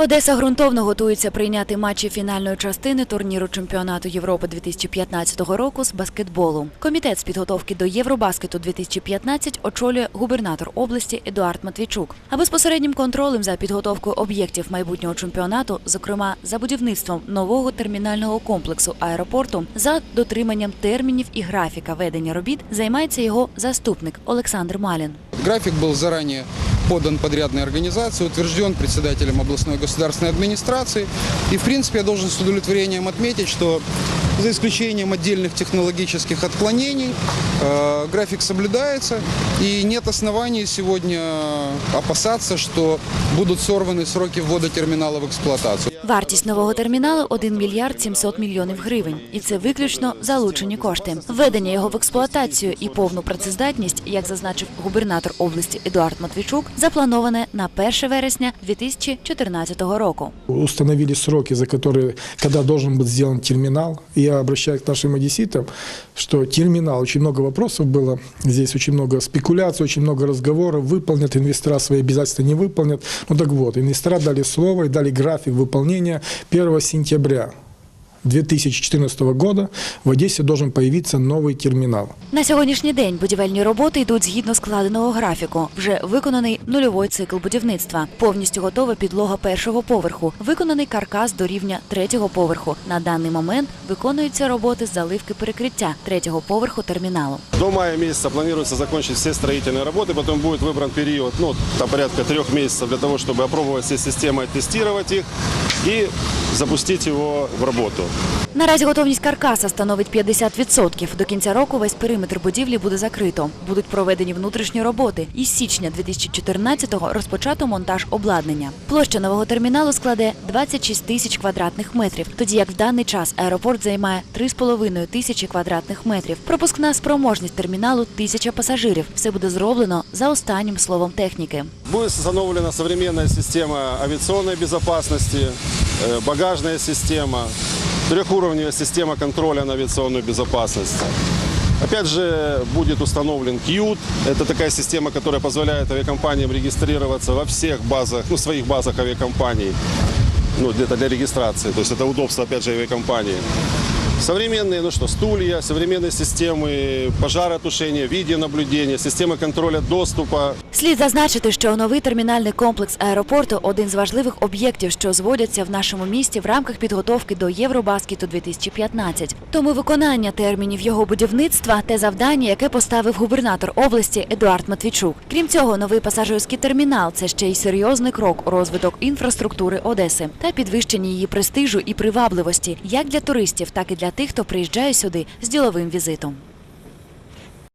Одеса ґрунтовно готується прийняти матчі фінальної частини турніру чемпіонату Європи 2015 року з баскетболу. Комітет з підготовки до Євробаскету 2015 очолює губернатор області Едуард Матвійчук. А безпосереднім контролем за підготовкою об'єктів майбутнього чемпіонату, зокрема за будівництвом нового термінального комплексу аеропорту, за дотриманням термінів і графіка ведення робіт, займається його заступник Олександр Малін. График был заранее подан подрядной организации, утвержден председателем областной государственной администрации. И, в принципе, я должен с удовлетворением отметить, что за исключением отдельных технологических отклонений э, график соблюдается. И нет оснований сегодня опасаться, что будут сорваны сроки ввода терминала в эксплуатацию. Вартість нового терміналу 1 мільярд 700 мільйонів гривень, і це виключно залучені кошти. Введення його в експлуатацію і повну працездатність, як зазначив губернатор області Едуард Матвійчук, заплановане на 1 вересня 2014 року. установили сроки, за которые, когда должен быть сделан терминал. И я обращаюсь к нашим одесситам, что терминал, очень много вопросов было, здесь очень много спекуляций, очень много разговоров, выполнят инвестора свои обязательства, не выполнят. Ну так вот, инвестора дали слово и дали график выполнения 1 сентября 2014 года в Одессе должен появиться новый терминал. На сьогоднішній день будівельні роботи йдуть згідно складеного графіку. Вже виконаний нульовий цикл будівництва. Повністю готова підлога першого поверху. Виконаний каркас до рівня третього поверху. На даний момент виконуються роботи з заливки перекриття третього поверху терміналу. До мая месяца планируется закончить все строительные работы, потом будет выбран период, ну, там порядка трех месяцев для того, чтобы опробовать все системы, тестировать их и запустить его в работу. Наразі готовність каркаса становить 50%. До кінця року весь периметр будівлі буде закрито. Будуть проведені внутрішні роботи. Із січня 2014-го розпочато монтаж обладнання. Площа нового терміналу складе 26 тисяч квадратних метрів, тоді як в даний час аеропорт займає 3,5 тисячі квадратних метрів. Пропускна спроможність терміналу – тисяча пасажирів. Все буде зроблено за останнім словом техніки. Будет установлена современная система авиационной безопасности, э, багажная система, трехуровневая система контроля на авиационную безопасность. Опять же, будет установлен QUT. Это такая система, которая позволяет авиакомпаниям регистрироваться во всех базах, ну, своих базах авиакомпаний. Ну, где-то для регистрации. То есть это удобство, опять же, авиакомпании. Современные, ну что, стулья, современные системы пожаротушения, видеонаблюдения, системы контроля доступа. Слід зазначити, що новий термінальний комплекс аеропорту один з важливих об'єктів, що зводяться в нашому місті в рамках підготовки до Євробаскету 2015. Тому виконання термінів його будівництва те завдання, яке поставив губернатор області Едуард Матвійчук. Крім цього, новий пасажирський термінал це ще й серйозний крок у розвиток інфраструктури Одеси та підвищення її престижу і привабливості як для туристів, так і для тих, хто приїжджає сюди з діловим візитом.